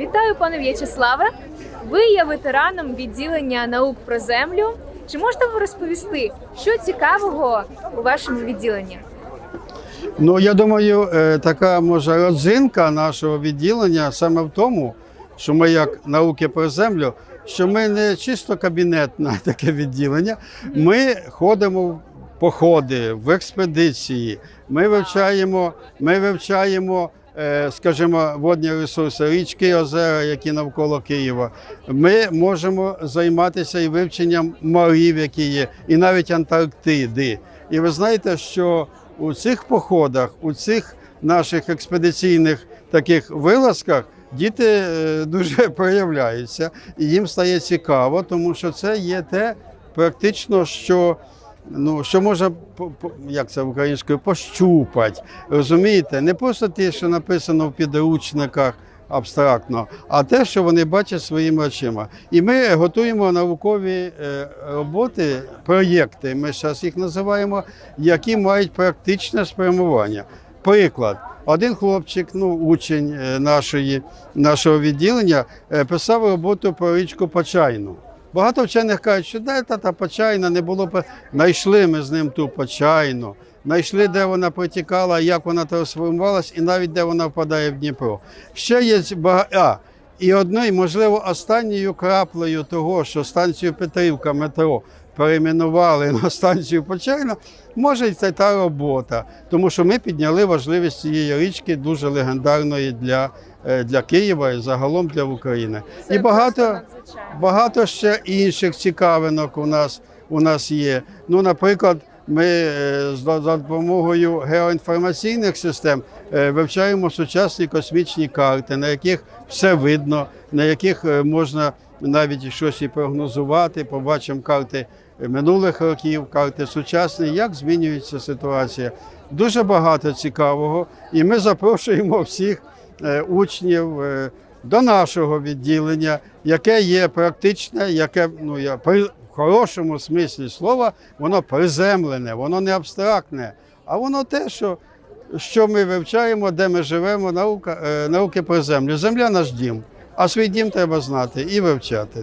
Вітаю, пане В'ячеславе. Ви є ветераном відділення наук про землю. Чи можете ви розповісти, що цікавого у вашому відділенні? Ну, я думаю, е, така може родзинка нашого відділення саме в тому, що ми, як науки про землю, що ми не чисто кабінетне таке відділення. Ми ходимо в походи, в експедиції. Ми вивчаємо, ми вивчаємо. Е, Скажімо, водні ресурси, річки, озера, які навколо Києва. Ми можемо займатися і вивченням морів, які є, і навіть Антарктиди. І ви знаєте, що у цих походах, у цих наших експедиційних таких вилазках діти е, дуже проявляються, і їм стає цікаво, тому що це є те практично, що. Ну, що можна як це українською пощупати, розумієте? Не просто те, що написано в підручниках абстрактно, а те, що вони бачать своїми очима. І ми готуємо наукові е, роботи, проєкти. Ми зараз їх називаємо, які мають практичне спрямування. Приклад. Один хлопчик, ну учень е, нашої, нашого відділення, е, писав роботу про річку Почайну. Багато вчених кажуть, що де та, почайна не було Найшли ми з ним ту почайну, знайшли, де вона протікала, як вона трансформувалась, і навіть де вона впадає в Дніпро. Ще є. А, і одною, можливо, останньою краплею того, що станцію Петрівка метро перейменували на станцію Почайна, може це та робота, тому що ми підняли важливість цієї річки дуже легендарної для, е, для Києва і загалом для України. Це і багато. Багато ще інших цікавинок у нас, у нас є. Ну, наприклад, ми е, за допомогою геоінформаційних систем е, вивчаємо сучасні космічні карти, на яких все видно, на яких можна навіть щось і прогнозувати. Побачимо карти минулих років, карти сучасні, як змінюється ситуація. Дуже багато цікавого, і ми запрошуємо всіх е, учнів. е, до нашого відділення, яке є практичне, яке ну я при хорошому смислі слова, воно приземлене, воно не абстрактне, а воно те, що, що ми вивчаємо, де ми живемо, наука, е, науки про землю. Земля наш дім, а свій дім треба знати і вивчати.